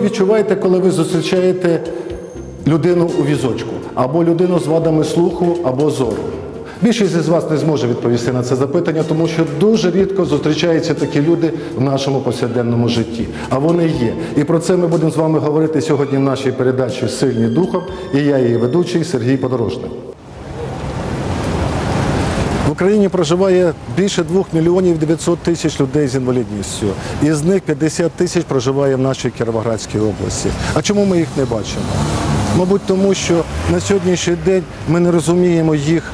відчуваєте, коли ви зустрічаєте людину у візочку, або людину з вадами слуху або зору? Більшість із вас не зможе відповісти на це запитання, тому що дуже рідко зустрічаються такі люди в нашому повсякденному житті. А вони є. І про це ми будемо з вами говорити сьогодні в нашій передачі Сильні духом. І я її ведучий Сергій Подорожний. В Україні проживає більше 2 мільйонів 900 тисяч людей з інвалідністю. Із них 50 тисяч проживає в нашій Кіровоградській області. А чому ми їх не бачимо? Мабуть, тому що на сьогоднішній день ми не розуміємо їх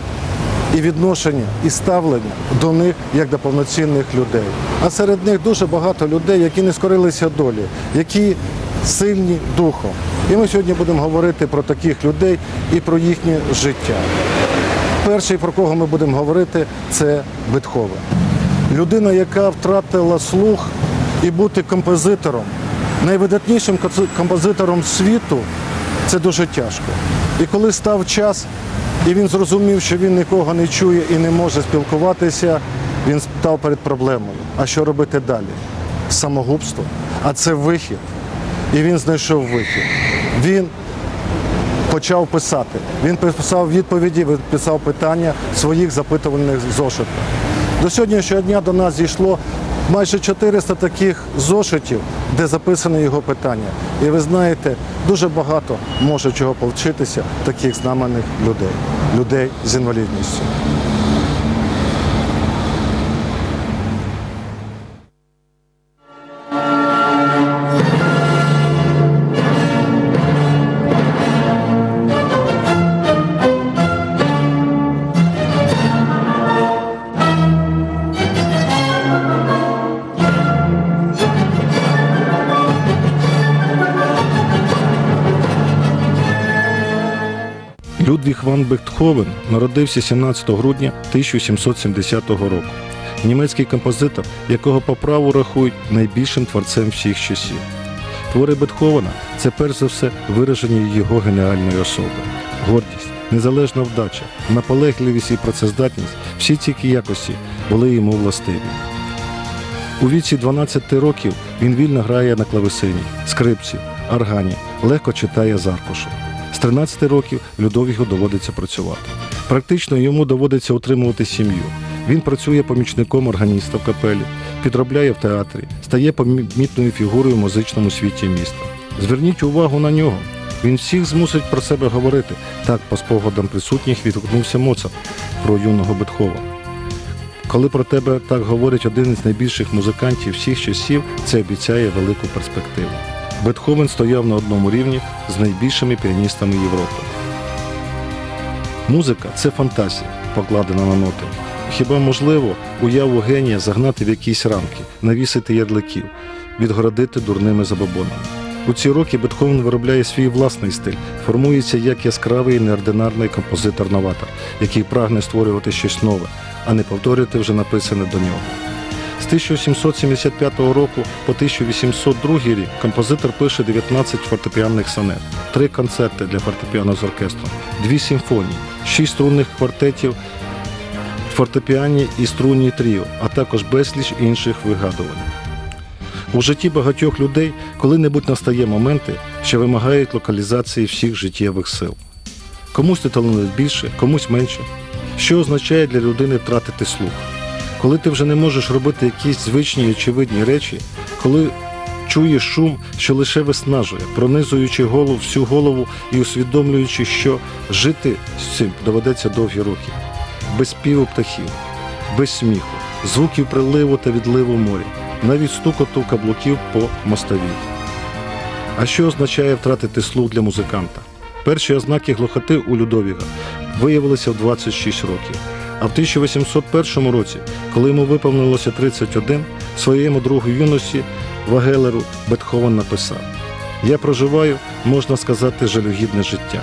і відношення, і ставлення до них як до повноцінних людей. А серед них дуже багато людей, які не скорилися долі, які сильні духом. І ми сьогодні будемо говорити про таких людей і про їхнє життя. Перший, про кого ми будемо говорити, це Бетховен. Людина, яка втратила слух і бути композитором, найвидатнішим композитором світу, це дуже тяжко. І коли став час, і він зрозумів, що він нікого не чує і не може спілкуватися, він став перед проблемою. А що робити далі? Самогубство. А це вихід. І він знайшов вихід. Він почав писати. Він писав відповіді, писав питання своїх запитувальних зошитів. До сьогоднішнього дня до нас зійшло майже 400 таких зошитів, де записане його питання. І ви знаєте, дуже багато може чого повчитися таких знамених людей, людей з інвалідністю. Ван Бетховен народився 17 грудня 1770 року. Німецький композитор, якого по праву рахують найбільшим творцем всіх часів. Твори Бетховена це перш за все вираження його геніальної особи. Гордість, незалежна вдача, наполегливість і працездатність всі ці якості були йому властиві. У віці 12 років він вільно грає на клавесині, скрипці, органі, легко читає з аркушу. З 13 років Людовігу доводиться працювати. Практично йому доводиться утримувати сім'ю. Він працює помічником органіста в капелі, підробляє в театрі, стає помітною фігурою в музичному світі міста. Зверніть увагу на нього. Він всіх змусить про себе говорити. Так, по спогадам присутніх відгукнувся Моцарт про юного Бетхова. Коли про тебе так говорить один із найбільших музикантів всіх часів, це обіцяє велику перспективу. Бетховен стояв на одному рівні з найбільшими піаністами Європи. Музика це фантазія, покладена на ноти. Хіба можливо уяву генія загнати в якісь рамки, навісити ярликів, відгородити дурними забобонами? У ці роки Бетховен виробляє свій власний стиль, формується як яскравий і неординарний композитор-новатор, який прагне створювати щось нове, а не повторювати вже написане до нього. З 1775 року по 1802 рік композитор пише 19 фортепіанних сонет, три концерти для фортепіано з оркестром, дві симфонії, шість струнних квартетів, фортепіані і струнні тріо, а також безліч інших вигадувань. У житті багатьох людей коли-небудь настає моменти, що вимагають локалізації всіх життєвих сил. Комусь ти таланує більше, комусь менше. Що означає для людини втратити слух? Коли ти вже не можеш робити якісь звичні очевидні речі, коли чуєш шум, що лише виснажує, пронизуючи голову всю голову і усвідомлюючи, що жити з цим доведеться довгі роки, без співу птахів, без сміху, звуків приливу та відливу моря, навіть стукоту каблуків по мостовій. А що означає втратити слух для музиканта? Перші ознаки глухоти у Людовіга виявилися в 26 років. А в 1801 році, коли йому виповнилося 31, своєму другу юності Вагелеру Бетховен написав: Я проживаю, можна сказати, жалюгідне життя.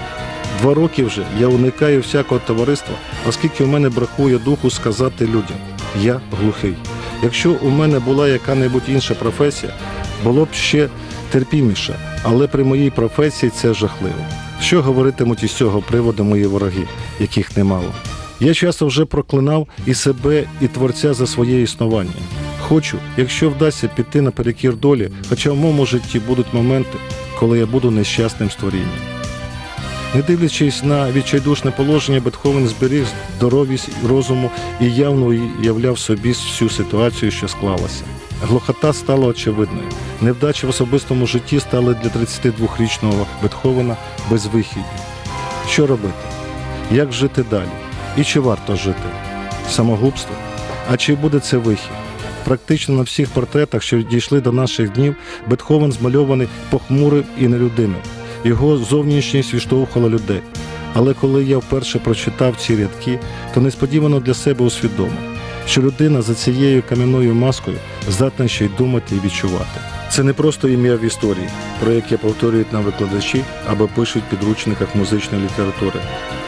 Два роки вже я уникаю всякого товариства, оскільки у мене бракує духу сказати людям: я глухий. Якщо у мене була яка-небудь інша професія, було б ще терпіміше, але при моїй професії це жахливо. Що говоритимуть із цього приводу мої вороги, яких немало? Я часто вже проклинав і себе, і творця за своє існування. Хочу, якщо вдасться піти наперекір долі, хоча в моєму житті будуть моменти, коли я буду нещасним створінням. Не дивлячись на відчайдушне положення, Бетховен зберіг здоровість розуму і явно являв собі всю ситуацію, що склалася. Глухота стала очевидною. Невдачі в особистому житті стали для 32-річного Бетховена безвихідні. Що робити? Як жити далі? І чи варто жити? Самогубство? А чи буде це вихід? Практично на всіх портретах, що дійшли до наших днів, Бетховен змальований похмурим і нелюдимим. Його зовнішність відштовхувала людей. Але коли я вперше прочитав ці рядки, то несподівано для себе усвідомив, що людина за цією кам'яною маскою здатна ще й думати і відчувати. Це не просто ім'я в історії, про яке повторюють нам викладачі або пишуть в підручниках музичної літератури.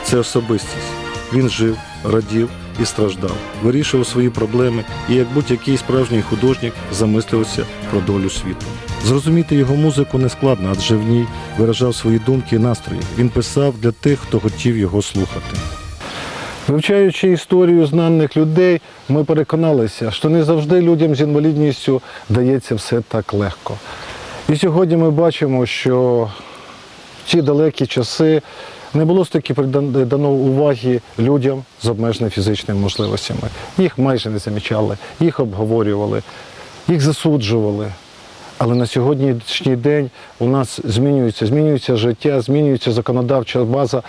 Це особистість. Він жив, радів і страждав, вирішував свої проблеми і, як будь-який справжній художник, замислився про долю світу. Зрозуміти його музику не складно, адже в ній виражав свої думки і настрої. Він писав для тих, хто хотів його слухати. Вивчаючи історію знаних людей, ми переконалися, що не завжди людям з інвалідністю дається все так легко. І сьогодні ми бачимо, що в ті далекі часи не було стільки придан- дано уваги людям з обмеженими фізичними можливостями. Їх майже не замічали, їх обговорювали, їх засуджували. Але на сьогоднішній день у нас змінюється, змінюється життя, змінюється законодавча база.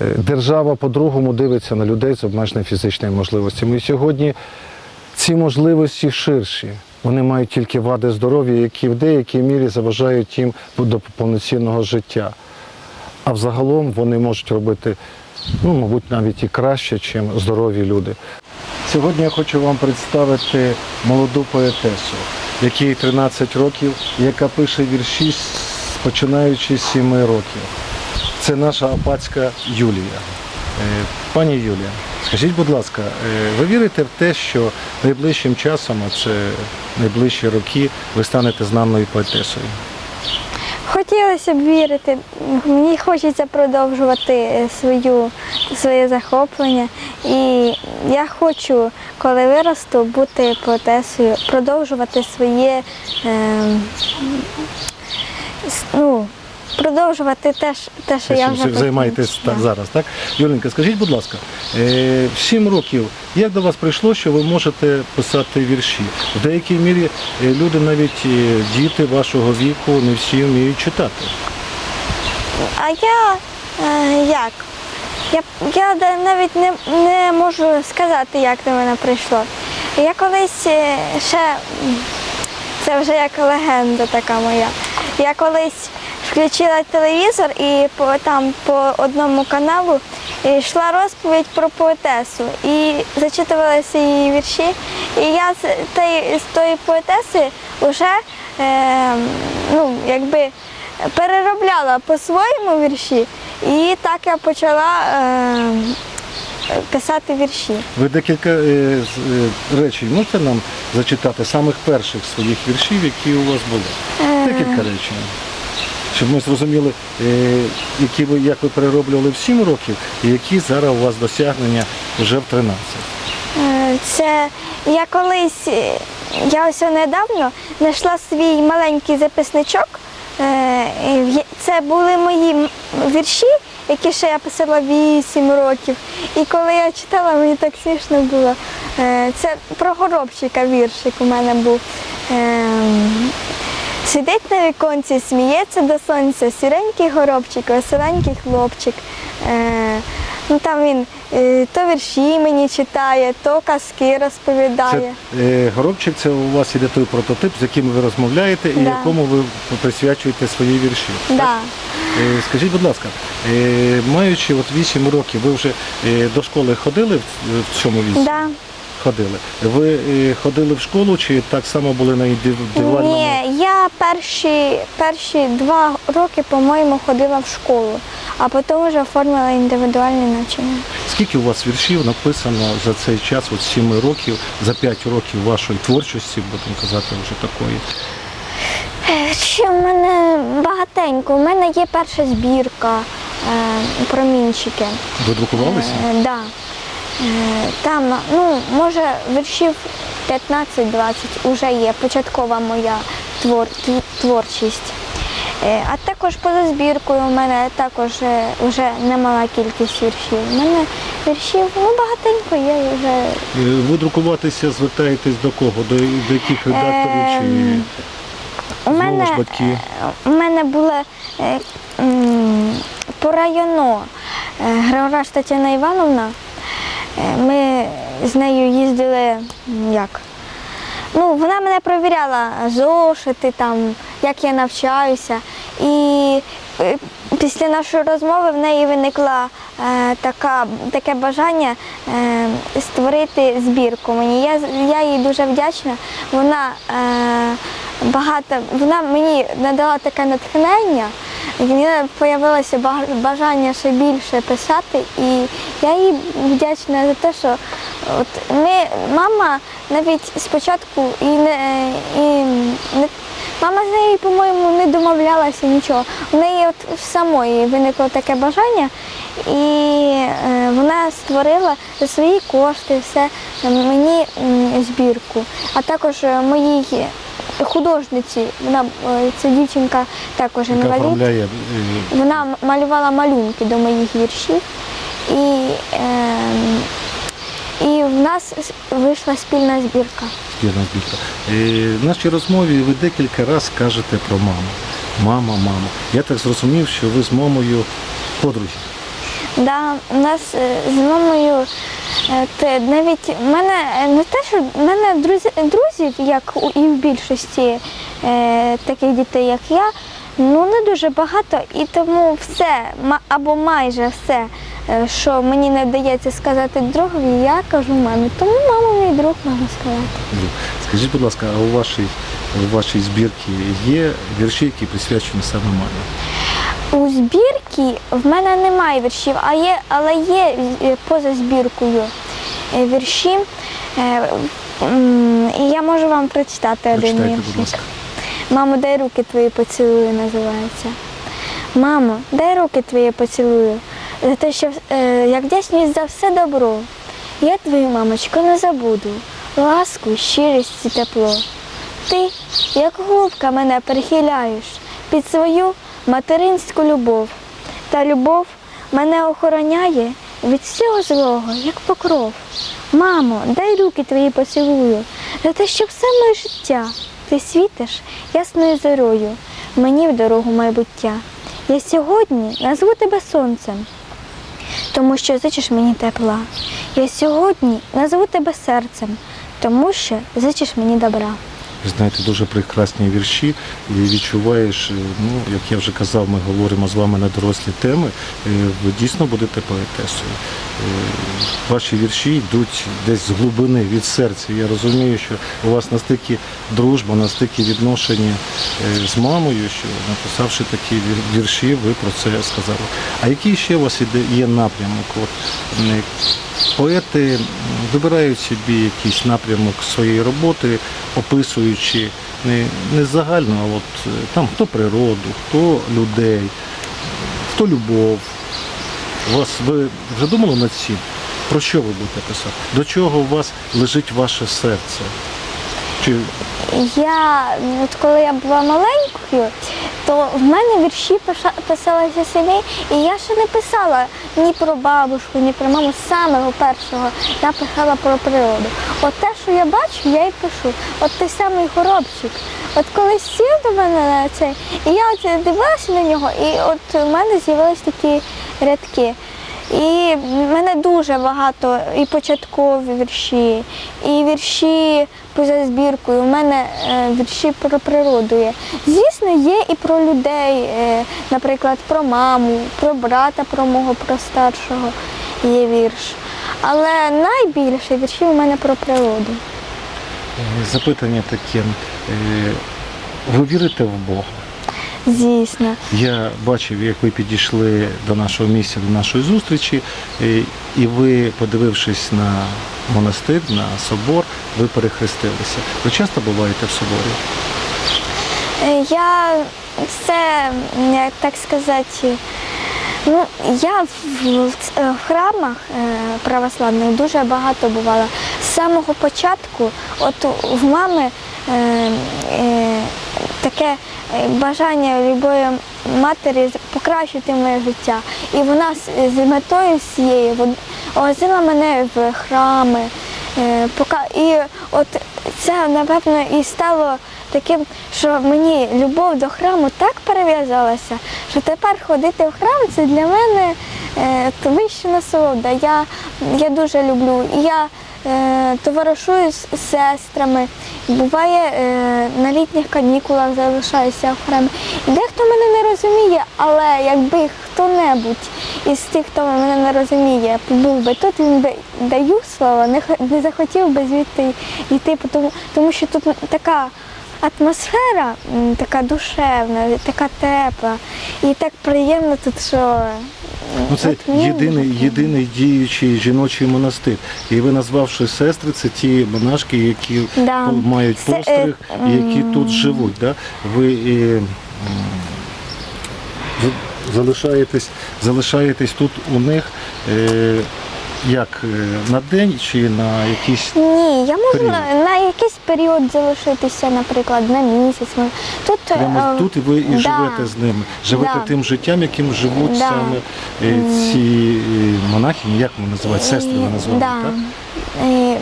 Е, Держава по-другому дивиться на людей з обмеженими фізичними можливостями. І сьогодні ці можливості ширші. Вони мають тільки вади здоров'я, які в деякій мірі заважають їм до повноцінного життя. А взагалом вони можуть робити, ну, мабуть, навіть і краще, ніж здорові люди. Сьогодні я хочу вам представити молоду поетесу, якій 13 років, яка пише вірші починаючи з 7 років. Це наша апатська Юлія. Е, Пані Юлія, скажіть, будь ласка, е, ви вірите в те, що найближчим часом, а це найближчі роки, ви станете знаною поетесою? Хотілося б вірити. Мені хочеться продовжувати свою, своє захоплення. І я хочу, коли виросту, бути поетесою, продовжувати своє. Е, ну, продовжувати те, те що я вже займаєтесь та- зараз, так? Юленька, скажіть, будь ласка, е, в 7 років як до вас прийшло, що ви можете писати вірші? В деякій мірі е, люди, навіть е, діти вашого віку, не всі вміють читати. А я е, як? Я, я навіть не, не можу сказати, як до мене прийшло. Я колись е, ще, це вже як легенда така моя. Я колись включила телевізор і по, там по одному каналу е, йшла розповідь про поетесу і зачитувалися її вірші. І я з, тої- з тої поетеси вже е, ну, якби переробляла по-своєму вірші, і так я почала е, писати вірші. Ви декілька е, е, речень можете нам зачитати самих перших своїх віршів, які у вас були? Декілька речень. Щоб ми зрозуміли, е, які ви, як ви перероблювали в 7 років, і які зараз у вас досягнення вже в 13. Е, Це я колись, е, я ось недавно знайшла свій маленький записничок. Це були мої вірші, які ще я писала 8 років. І коли я читала, мені так смішно було. Це про горобчика віршик у мене був. Сидить на віконці, сміється до сонця, сіренький горобчик, веселенький хлопчик. Е, ну там він е, то вірші мені читає, то казки розповідає. Це, е, горобчик це у вас іде той прототип, з яким ви розмовляєте і Да. якому ви присвячуєте свої вірші. Да. Е, Скажіть, будь ласка, е, маючи от 8 років, ви вже е, до школи ходили в, в цьому віці? Да. Ходили. Ви е, ходили в школу чи так само були на індивідуальному? Ні, я перші, перші два роки, по-моєму, ходила в школу, а потім вже оформила індивідуальне навчання. Скільки у вас віршів написано за цей час, от 7 років, за 5 років вашої творчості, будемо казати, вже такої? Е, Ще в мене багатенько. У мене є перша збірка е, промінчики. Ви друкувалися? Е, да. Там, ну, може, віршів 15-20 вже є, початкова моя твор, творчість. Е, А також поза збіркою у мене також е, вже немала кількість віршів. У мене віршів ну, багатенько є вже. Е, Ви друкуватися звертаєтесь до кого? До, до яких редакторів? Чи... Ем, У мене, ж батьки. у мене були м, по району Григораш Тетяна Івановна. Ми з нею їздили як? Ну, вона мене перевіряла зошити, там, як я навчаюся. І е, після нашої розмови в неї виникла е, така, таке бажання е, створити збірку мені. Я, я їй дуже вдячна. Вона е, багато, вона мені надала таке натхнення. В мене з'явилося бажання ще більше писати, і я їй вдячна за те, що от ми, мама навіть спочатку і не, і не мама з нею, по-моєму, не домовлялася нічого. У неї от в самої виникло таке бажання, і е, вона створила за свої кошти все е, мені збірку, а також е, моїй художниці, вона е, ця дівчинка також інвалід. е, Вона малювала малюнки до моїх віршів. І, і в нас вийшла спільна збірка. збірна збірка. Е, В нашій розмові ви декілька разів кажете про маму. Мама, мама. Я так зрозумів, що ви з мамою подруги. Да, у нас е, з мамою е, те, навіть в мене не те, що в мене друзі, друзів, як у- і в більшості е, таких дітей, як я, ну не дуже багато, і тому все, або майже все, е, що мені не вдається сказати другові, я кажу мамі. Тому мама мій друг, можна сказати. Скажіть, будь ласка, а у вашій, у вашій збірці є вірші, які присвячені саме мамі? У збірці в мене немає віршів, а є, але є е, поза збіркою е, вірші. І я можу вам прочитати один Прочитайте, віршик. Мамо, дай руки твої поцілую, називається. Мамо, дай руки твої поцілую. За те, що е, як вдячність за все добро. Я твою мамочку не забуду. Ласку, щирість і тепло. Ти, як голубка, мене перехиляєш під свою материнську любов. Та любов мене охороняє від всього злого, як покров. Мамо, дай руки твої поцілую, за те, що все моє життя ти світиш ясною зорою мені в дорогу майбуття. Я сьогодні назву тебе сонцем, тому що зичиш мені тепла. Я сьогодні назву тебе серцем, тому що зичиш мені добра. Знаєте, дуже прекрасні вірші, і відчуваєш, е, ну, як я вже казав, ми говоримо з вами на дорослі теми. е, Ви дійсно будете поетесою. Е, Ваші вірші йдуть десь з глибини від серця. Я розумію, що у вас настільки дружба, настільки відношення з мамою, що написавши такі вірші, ви про це сказали. А який ще у вас є напрямок? От, Поети вибирають собі якийсь напрямок своєї роботи, описуючи не, не загально, а от е, там хто природу, хто людей, хто любов. Вас ви вже думали над цим? Про що ви будете писати? До чого у вас лежить ваше серце? Чи Я, от коли я була маленькою, то в мене вірші писалися самі, і я ще не писала ні про бабушку, ні про маму. З самого першого я писала про природу. От те, що я бачу, я й пишу. От той самий хоробчик. От коли сів до мене на цей, і я от дивилася на нього, і от у мене з'явились такі рядки. І в мене дуже багато і початкові вірші, і вірші поза збіркою. У мене е, вірші про природу є. Звісно, є і про людей, е, наприклад, про маму, про брата, про мого про старшого є вірш. Але найбільше віршів у мене про природу. е, запитання таке? Ви вірите в Бога? Звісно. Я бачив, як ви підійшли до нашого місця, до нашої зустрічі, і ви, подивившись на монастир, на собор, ви перехрестилися. Ви часто буваєте в соборі? Е, Я це, як так сказати, Ну, я в, е, храмах е, православних дуже багато бувала. З самого початку, от в мами е, е, таке бажання любої матері покращити моє життя. І вона з, метою вон- возила мене в храми. Е, і от це, напевно, і стало таким, що мені любов до храму так перев'язалася, що тепер ходити в храм це для мене е, вища насолода. Я, я дуже люблю. Я е, товаришую з сестрами. Буває е, на літніх канікулах залишаюся храмі. І дехто мене не розуміє, але якби хто-небудь із тих, хто мене не розуміє, був би тут, він би даю слово, не, хо- не захотів би звідти йти, тому що тут така атмосфера така душевна, така тепла. І так приємно тут, що Ну, це єдиний, єдиний діючий жіночий монастир. І ви назвавши сестри, це ті монашки, які Да. мають е, постриг, і які тут живуть. Да? Ви м, з- залишаєтесь, залишаєтесь тут у них е, як е, на день чи на якийсь Ні, я можу Період. на, на якийсь період залишитися, наприклад, на місяць. Тут, Прямо е, тут і ви і да. живете з ними. Живете Да. тим життям, яким живуть Да. саме е, ці е, монахині, як вони називають, сестри ви назвали, да. так? Е,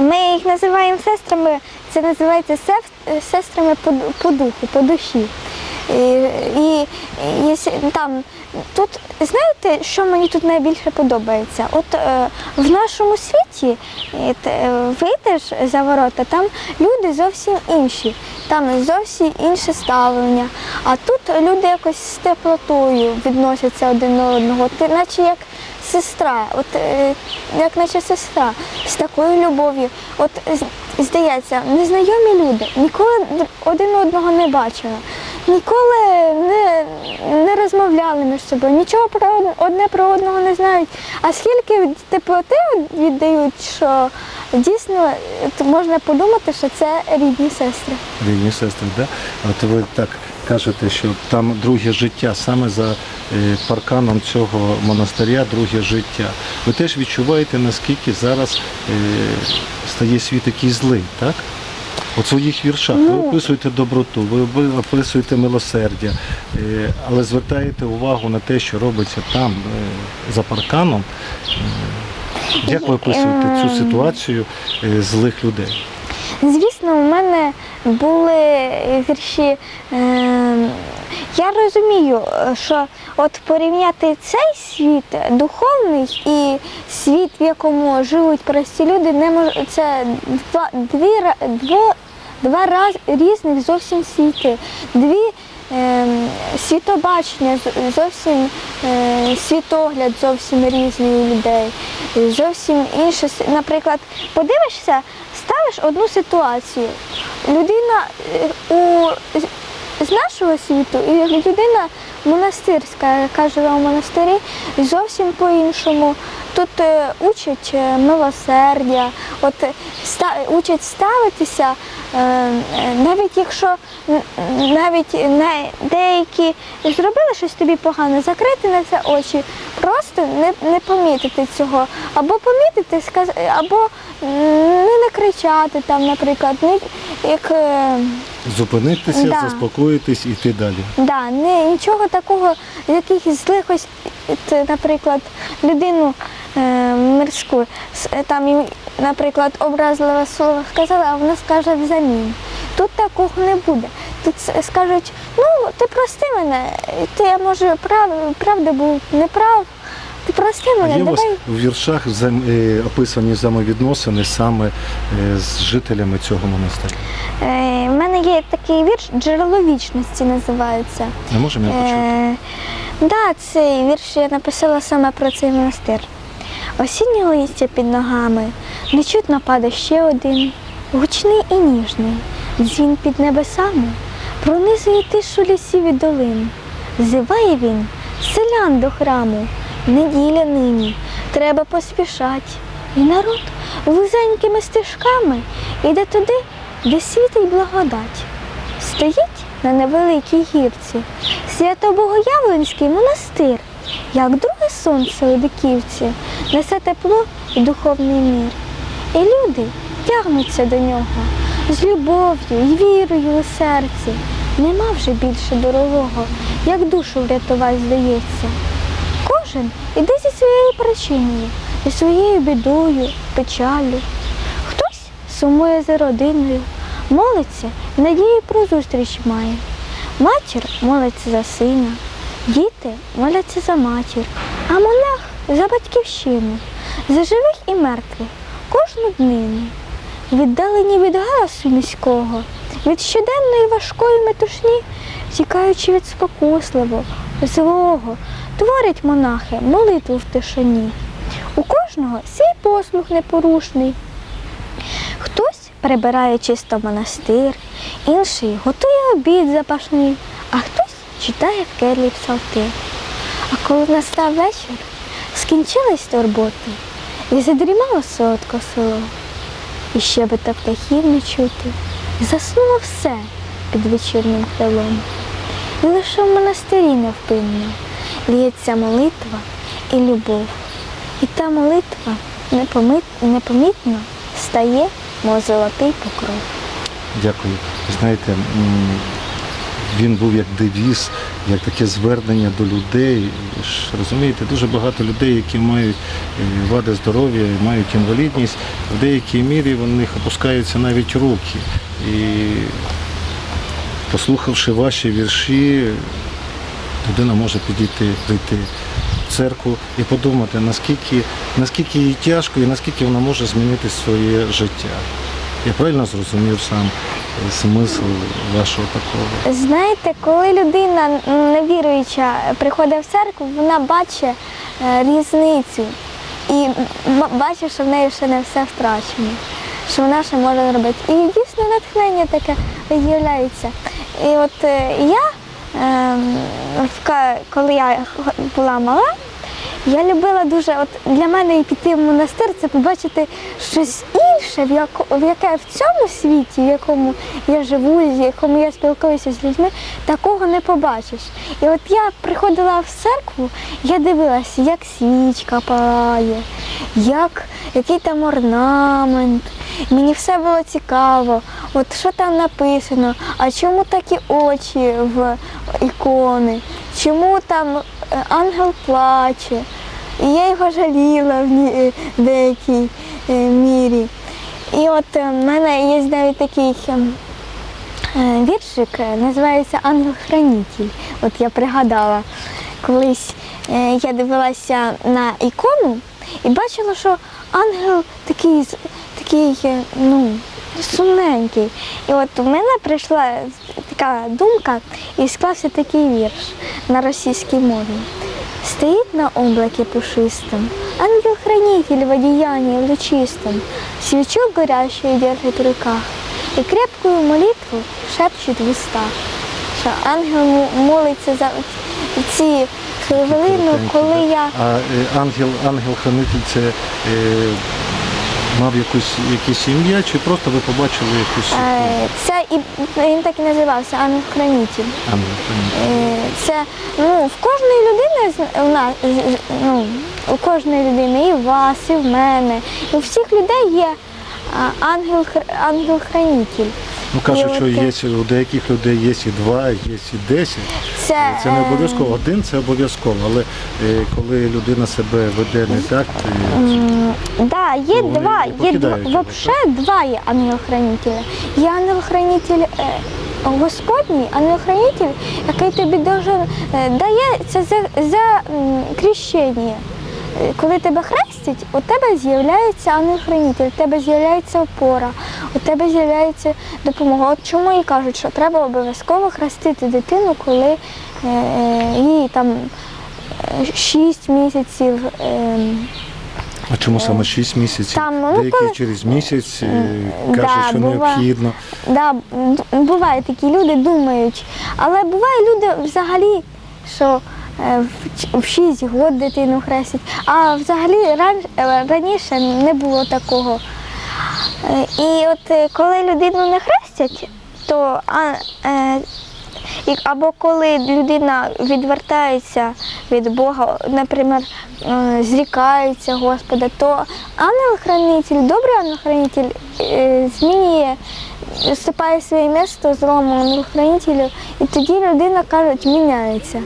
Ми їх називаємо сестрами, це називається сев- сестрами по, ду- по духу, по душі. І, і, якщо там, тут, знаєте, що мені тут найбільше подобається? От е, в нашому світі е, вийдеш за ворота, там люди зовсім інші, там зовсім інше ставлення. А тут люди якось з теплотою відносяться один до одного, ти наче як сестра, от е, як наче сестра, з такою любов'ю. От здається, незнайомі люди ніколи один одного не бачили, ніколи не, не розмовляли між собою, нічого про од- одне про одного не знають. А скільки теплоти віддають, що дійсно можна подумати, що це рідні сестри. Рідні сестри, да? От ви так кажете, що там друге життя, саме за е, парканом цього монастиря друге життя. Ви теж відчуваєте, наскільки зараз е, стає світ якийсь злий, так? От в своїх віршах ви Ну. описуєте доброту, ви описуєте милосердя, е, але звертаєте увагу на те, що робиться там, е, за парканом. Е, Як ви описуєте цю ситуацію е, злих людей? Звісно, у мене були вірші. Я розумію, що от порівняти цей світ духовний і світ, в якому живуть прості люди, не мож... це два, дві, дво, два раз різних зовсім світи. Дві е, світобачення, зовсім е, світогляд зовсім різний у людей. Зовсім інше. Наприклад, подивишся, ставиш одну ситуацію. Людина е, у, з- нашого світу і людина монастирська, яка живе у монастирі, зовсім по-іншому. Тут е, учать е, милосердя, от е, учать ставитися, навіть якщо навіть деякі зробили щось тобі погане, закрити на це очі, просто не, не помітити цього, або помітити, сказ, або не накричати там, наприклад, не як. е, Зупинитися, Да. заспокоїтись і йти далі. Да, не, нічого такого, якихось злих наприклад, людину е, мирську, там, наприклад, образливе слово сказала, а вона скаже взамін. Тут такого не буде. Тут скажуть, ну, ти прости мене, ти, я може, прав, правда був неправ, ти прости А мене, є у вас давай. в віршах е, описані взаємовідносини саме е, з жителями цього монастиря? Е, в мене є такий вірш Джерело вічності називається. Не можемо я почути? Е, да, цей вірш я написала саме про цей монастир. Осіннє листя під ногами, нечутно падає ще один, гучний і ніжний, дзвін під небесами, пронизує тишу лісів і долин. Зиває він, селян до храму, неділя нині, треба поспішать. І народ вузенькими стежками іде туди, де світить благодать. Стоїть на невеликій гірці Свято-Богоявленський монастир. як друге сонце у диківці, несе тепло і духовний мир. І люди тягнуться до нього з любов'ю і вірою у серці. Нема вже більше дорогого, як душу врятувати здається. Кожен іде зі своєю причиною, зі своєю бідою, печаллю. Хтось сумує за родиною, молиться і надію про зустріч має. Матір молиться за сина, діти моляться за матір, а монах за батьківщину, за живих і мертвих кожну днину. Віддалені від галасу міського, від щоденної важкої метушні, тікаючи від спокусливого, злого, творять монахи молитву в тишині. У кожного свій послух непорушний. Хтось прибирає чисто монастир, інший готує обід запашний, а хтось читає в керлі псалтир. А коли настав вечір, скінчились турботи, і задрімало солодко село. І щебета птахів не чути, і заснуло все під вечірнім крилом. І лише в монастирі невпинно ліється молитва і любов. І та молитва непомітно стає, мов золотий покров. Дякую. Знаєте, він був як девіз, як таке звернення до людей. Розумієте, дуже багато людей, які мають е, вади здоров'я, мають інвалідність, в деякій мірі в них опускаються навіть руки. І послухавши ваші вірші, людина може підійти, прийти в церкву і подумати, наскільки, наскільки їй тяжко і наскільки вона може змінити своє життя. Я правильно зрозумів сам смисл вашого такого. Знаєте, коли людина невіруюча приходить в церкву, вона бачить е, різницю і бачить, що в неї ще не все втрачено, що вона ще може робити. І дійсно натхнення таке виявляється. І от е, я, е, в коли я була мала, я любила дуже, от для мене і піти в монастир це побачити щось інше, в, яко, в яке в цьому світі, в якому я живу, в якому я спілкуюся з людьми, такого не побачиш. І от я приходила в церкву, я дивилася, як свічка палає, як, який там орнамент. Мені все було цікаво, от що там написано, а чому такі очі в ікони, чому там ангел плаче. І я його жаліла в е, деякій е, мірі. І от е, в мене є навіть такий е, віршик, е, називається Ангел-хранитель. От я пригадала, колись е, я дивилася на ікону і бачила, що ангел такий, такий е, ну, сумненький. І от у мене прийшла така думка і склався такий вірш на російській мові. Стоит на облаке пушистом, ангел-хранитель в одеянии лучистом, свечу горящую держит в руках и крепкую молитву шепчет в устах. Що ангел мо- молиться за ці хвилину, коли я А е, ангел, ангел-хранитель це е, мав якусь, якісь ім'я, чи просто ви побачили якусь е, це і він так і називався ангел-хранитель? Е, Це ну, в кожної людини у нас ну, у кожної людини, і в вас, і в мене, у всіх людей є а, ангел, ангел-хранитель. Ну кажуть, що є у деяких людей є і два, є і десять. Це, Це не е, обов'язково. Один це обов'язково, але е, коли людина себе веде не так, то М, Да, є Ну, вони два, не є два, покидають його, взагалі два є ангел-хранителя. Є ангел-хранитель е, Господній, ангел-хранитель, який тобі должен, е, дає це за, за м, крещення. Е, Коли тебе хрестять, у тебе з'являється ангел-хранитель, у тебе з'являється опора, у тебе з'являється допомога. От чому і кажуть, що треба обов'язково хрестити дитину, коли е, е, їй там 6 місяців. ем, а чому саме 6 місяців? Там, ну, Деякі коли- через місяць е, кажуть, да, що бува- необхідно. Да, бувають такі люди, думають. Але бувають люди взагалі, що е, ч- в 6 років дитину хрестять, а взагалі е, раніше не було такого. Е, І от е, коли людину не хрестять, то а, е, або коли людина відвертається від Бога, наприклад, е, зрікається Господа, то ангел-хранитель, добрий ангел-хранитель е, змінює, вступає в своє місто злому ангел-хранителю, і тоді людина, кажуть, міняється.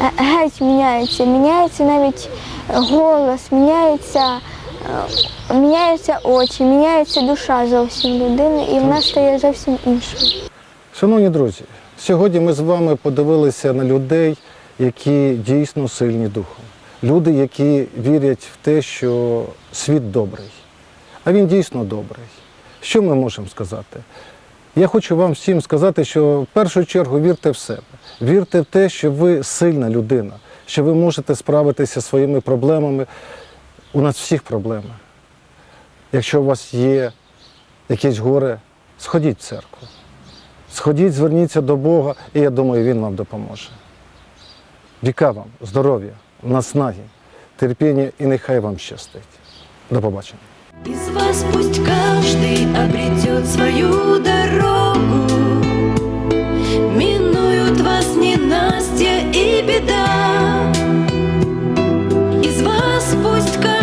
Е, Геть міняється, міняється навіть голос, міняється, е, міняються очі, міняється душа зовсім людини, і вона стає зовсім іншою. Шановні друзі, сьогодні ми з вами подивилися на людей, які дійсно сильні духом. Люди, які вірять в те, що світ добрий. А він дійсно добрий. Що ми можемо сказати? Я хочу вам всім сказати, що в першу чергу вірте в себе. Вірте в те, що ви сильна людина, що ви можете справитися зі своїми проблемами. У нас всіх проблеми. Якщо у вас є якесь горе, сходіть в церкву. Сходіть, зверніться до Бога, і я думаю, Він вам допоможе. Віка вам, здоров'я, наснаги, терпіння і нехай вам щастить. До побачення. Из вас пусть каждый обретет свою дорогу. Минуют вас ненастья и беда. Из вас пусть каждый